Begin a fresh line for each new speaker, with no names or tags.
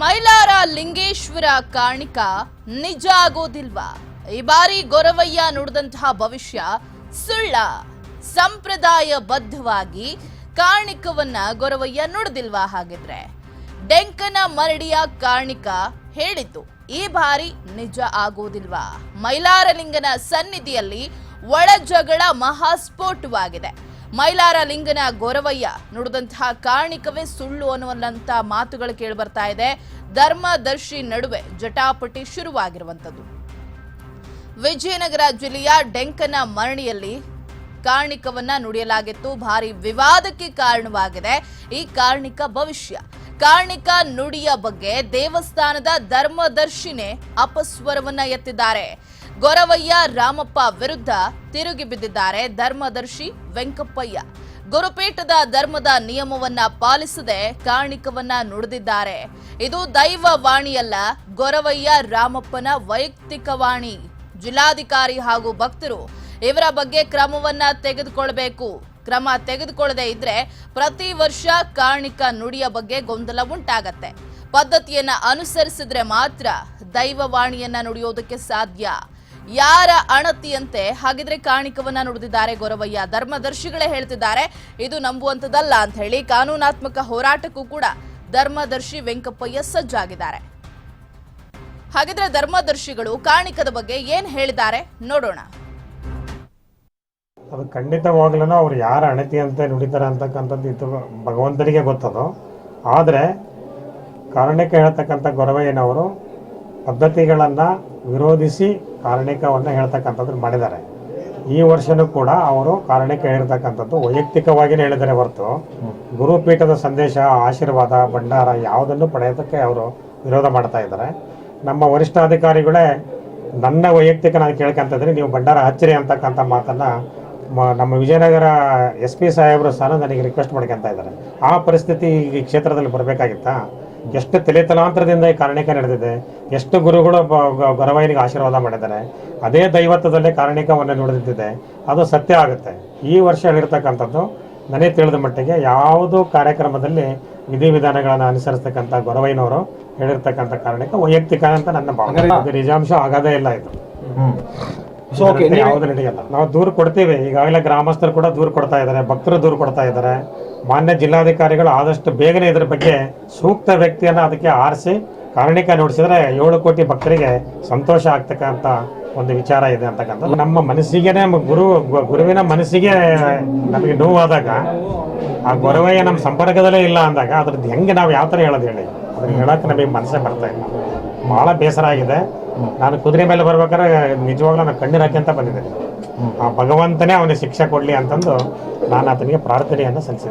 ಮೈಲಾರ ಲಿಂಗೇಶ್ವರ ಕಾಣಿಕ ನಿಜ ಆಗೋದಿಲ್ವಾ? ಈ ಬಾರಿ ಗೊರವಯ್ಯ ನುಡಿದಂತಹ ಭವಿಷ್ಯ ಸುಳ್ಳ, ಸಂಪ್ರದಾಯಬದ್ಧವಾಗಿ ಕಾರ್ಣಿಕವನ್ನ ಗೊರವಯ್ಯ ನುಡಿದಿಲ್ವಾ ಹಾಗಿದ್ರೆ? ಡೆಂಕನ ಮರಡಿಯ ಕಾರ್ಣಿಕ ಹೇಳಿತು ಈ ಬಾರಿ ನಿಜ ಆಗೋದಿಲ್ವಾ? ಮೈಲಾರಲಿಂಗನ ಸನ್ನಿಧಿಯಲ್ಲಿ ಒಳ ಜಗಳ ಮಹಾಸ್ಫೋಟವಾಗಿದೆ ಮೈಲಾರ ಲಿಂಗನ ಗೊರವಯ್ಯ ನುಡಿದಂತಹ ಕಾರಣಿಕವೇ ಸುಳ್ಳು ಅನ್ನುವಂತ ಮಾತುಗಳು ಕೇಳಿ ಬರ್ತಾ ಇದೆ. ಧರ್ಮದರ್ಶಿ ನಡುವೆ ಜಟಾಪಟಿ ಶುರುವಾಗಿರುವಂಥದ್ದು. ವಿಜಯನಗರ ಜಿಲ್ಲೆಯ ಡೆಂಕನ ಮರಣಿಯಲ್ಲಿ ಕಾರಣಿಕವನ್ನ ನುಡಿಯಲಾಗಿತ್ತು. ಭಾರಿ ವಿವಾದಕ್ಕೆ ಕಾರಣವಾಗಿದೆ ಈ ಕಾರ್ಣಿಕ ಭವಿಷ್ಯ. ಕಾರ್ಣಿಕ ನುಡಿಯ ಬಗ್ಗೆ ದೇವಸ್ಥಾನದ ಧರ್ಮದರ್ಶಿನೇ ಅಪಸ್ವರವನ್ನ ಎತ್ತಿದ್ದಾರೆ. ಗೊರವಯ್ಯ ರಾಮಪ್ಪ ವಿರುದ್ಧ ತಿರುಗಿ ಬಿದ್ದಿದ್ದಾರೆ ಧರ್ಮದರ್ಶಿ ವೆಂಕಪ್ಪಯ್ಯ. ಗುರುಪೀಠದ ಧರ್ಮದ ನಿಯಮವನ್ನ ಪಾಲಿಸದೆ ಕಾರಣಿಕವನ್ನ ನುಡಿದಿದ್ದಾರೆ. ಇದು ದೈವ ವಾಣಿಯಲ್ಲ, ಗೊರವಯ್ಯ ರಾಮಪ್ಪನ ವೈಯಕ್ತಿಕ ವಾಣಿ. ಜಿಲ್ಲಾಧಿಕಾರಿ ಹಾಗೂ ಭಕ್ತರು ಇವರ ಬಗ್ಗೆ ಕ್ರಮವನ್ನ ತೆಗೆದುಕೊಳ್ಬೇಕು. ಕ್ರಮ ತೆಗೆದುಕೊಳ್ಳದೆ ಇದ್ರೆ ಪ್ರತಿ ವರ್ಷ ಕಾರ್ಣಿಕ ನುಡಿಯ ಬಗ್ಗೆ ಗೊಂದಲ ಉಂಟಾಗತ್ತೆ. ಪದ್ಧತಿಯನ್ನ ಅನುಸರಿಸಿದ್ರೆ ಮಾತ್ರ ದೈವವಾಣಿಯನ್ನ ನುಡಿಯೋದಕ್ಕೆ ಸಾಧ್ಯ. ಯಾರ ಅಣತಿಯಂತೆ ಹಾಗಿದ್ರೆ ಕಾಣಿಕವನ್ನ ನುಡಿದಿದ್ದಾರೆ ಗೊರವಯ್ಯ. ಧರ್ಮದರ್ಶಿಗಳೇ ಹೇಳ್ತಿದ್ದಾರೆ, ಇದು ನಂಬುವಂತದಲ್ಲ ಅಂತ ಹೇಳಿ ಕಾನೂನಾತ್ಮಕ ಹೋರಾಟಕ್ಕೂ ಕೂಡ ಧರ್ಮದರ್ಶಿ ವೆಂಕಪ್ಪಯ್ಯ ಸಜ್ಜಾಗಿದ್ದಾರೆ. ಹಾಗಿದ್ರೆ ಧರ್ಮದರ್ಶಿಗಳು ಕಾಣಿಕದ ಬಗ್ಗೆ ಏನ್ ಹೇಳಿದ್ದಾರೆ ನೋಡೋಣ.
ಅದು ಖಂಡಿತವಾಗ್ಲೂ ಅವ್ರು ಯಾರ ಅಣತಿ ಅಂತ ನುಡಿತಾರೆ ಅಂತಕ್ಕಂಥದ್ದು ಇದು ಭಗವಂತನಿಗೆ ಗೊತ್ತದು. ಆದರೆ ಕಾರಣಕ್ಕೆ ಹೇಳ್ತಕ್ಕಂಥ ಗೊರವಯ್ಯನವರು ಪದ್ಧತಿಗಳನ್ನು ವಿರೋಧಿಸಿ ಕಾರಣಿಕವನ್ನು ಹೇಳ್ತಕ್ಕಂಥದ್ದು ಮಾಡಿದ್ದಾರೆ. ಈ ವರ್ಷನೂ ಕೂಡ ಅವರು ಕಾರಣಿಕ ಹೇಳಿರ್ತಕ್ಕಂಥದ್ದು ವೈಯಕ್ತಿಕವಾಗಿಯೇ ಹೇಳಿದ್ದಾರೆ ಹೊರತು. ಗುರುಪೀಠದ ಸಂದೇಶ, ಆಶೀರ್ವಾದ, ಭಂಡಾರ ಯಾವುದನ್ನು ಪಡೆಯೋದಕ್ಕೆ ಅವರು ವಿರೋಧ ಮಾಡ್ತಾ ಇದ್ದಾರೆ. ನಮ್ಮ ವರಿಷ್ಠಾಧಿಕಾರಿಗಳೇ, ನನ್ನ ವೈಯಕ್ತಿಕ ನಾನು ಕೇಳ್ಕೊಂತಿದ್ರೆ, ನೀವು ಭಂಡಾರ ಹಚ್ಚಿರಿ ಅಂತಕ್ಕಂಥ ಮಾತನ್ನು ಮ- ನಮ್ಮ ವಿಜಯನಗರ ಎಸ್ ಪಿ ಸಾಹೇಬರು ಸಹ ನನಗೆ ರಿಕ್ವೆಸ್ಟ್ ಮಾಡ್ಕೊತ ಇದ್ದಾರೆ. ಆ ಪರಿಸ್ಥಿತಿ ಈ ಕ್ಷೇತ್ರದಲ್ಲಿ ಬರಬೇಕಾಗಿತ್ತಾ? ಎಷ್ಟು ತಲೆ ತಲಾಂತರದಿಂದ ಈ ಕಾರಣಿಕ ನಡೆದಿದೆ ಎಷ್ಟು ಗುರುಗಳು ಬ- ಗ- ಆಶೀರ್ವಾದ ಮಾಡಿದ್ದಾರೆ ಅದೇ ದೈವತ್ವದಲ್ಲೇ ಕಾರಣಿಕವನ್ನು ನುಡಿದಿದೆ ಅದು ಸತ್ಯ ಆಗುತ್ತೆ. ಈ ವರ್ಷ ಹೇಳಿರ್ತಕ್ಕಂಥದ್ದು ನನಗೆ ತಿಳಿದ ಮಟ್ಟಿಗೆ ಯಾವುದೋ ಕಾರ್ಯಕ್ರಮದಲ್ಲಿ ವಿಧಿವಿಧಾನಗಳನ್ನು ಅನುಸರಿಸ್ತಕ್ಕಂಥ ಗೊರವೈನವರು ಹೇಳಿರ್ತಕ್ಕಂಥ ಕಾರಣಕ್ಕೆ ವೈಯಕ್ತಿಕ ಅಂತ ನನ್ನ ಭಾವನೆ. ನಿಜಾಂಶ ಆಗೋದೇ ಇಲ್ಲ ಇದು.
ಸೊ ಓಕೆ
ಇದರಂತೆ ನಡೆಯಲ್ಲ ನಾವು ದೂರು ಕೊಡ್ತೀವಿ. ಈಗಾಗಲೇ ಗ್ರಾಮಸ್ಥರು ಕೂಡ ದೂರು ಕೊಡ್ತಾ ಇದ್ದಾರೆ. ಭಕ್ತರು ದೂರು ಕೊಡ್ತಾ ಇದ್ದಾರೆ. ಮಾನ್ಯ ಜಿಲ್ಲಾಧಿಕಾರಿಗಳು ಆದಷ್ಟು ಬೇಗನೆ ಇದ್ರ ಬಗ್ಗೆ ಸೂಕ್ತ ವ್ಯಕ್ತಿಯನ್ನ ಅದಕ್ಕೆ ಆರಿಸಿ ಕಾರಣಿಕ ನೋಡಿಸಿದ್ರೆ ಏಳು ಕೋಟಿ ಭಕ್ತರಿಗೆ ಸಂತೋಷ ಆಗ್ತಕ್ಕಂತ ಒಂದು ವಿಚಾರ ಇದೆ ಅಂತಕ್ಕಂಥದ್ದು. ನಮ್ಮ ಮನಸ್ಸಿಗೆ ಗುರು ಗುರುವಿನ ಮನಸ್ಸಿಗೆ ನಮಗೆ ನೋವಾದಾಗ ಆ ಗೊರವಯ್ಯ ನಮ್ಮ ಸಂಪರ್ಕದಲ್ಲೇ ಇಲ್ಲ ಅಂದಾಗ ಅದ್ರದ್ದು ಹೆಂಗೆ ನಾವು ಯಾವ ಥರ ಹೇಳೋದು ಹೇಳಿ? ಅದನ್ನ ಹೇಳಕ್ಕೆ ನಮಗೆ ಮನಸ್ಸೇ ಬರ್ತಾ ಇಲ್ಲ. ಭಾಳ ಬೇಸರ ಆಗಿದೆ. ನಾನು ಕುದುರೆ ಮೇಲೆ ಬರ್ಬೇಕಾದ್ರೆ ನಿಜವಾಗ್ಲೂ ನಾನು ಕಣ್ಣೀರು ಅಂತ ಬಂದಿದ್ದೇನೆ. ಆ ಭಗವಂತನೇ ಅವನಿಗೆ ಶಿಕ್ಷೆ ಕೊಡಲಿ ಅಂತಂದು ನಾನು ಆತನಿಗೆ ಪ್ರಾರ್ಥನೆಯನ್ನು ಸಲ್ಲಿಸಿದೆ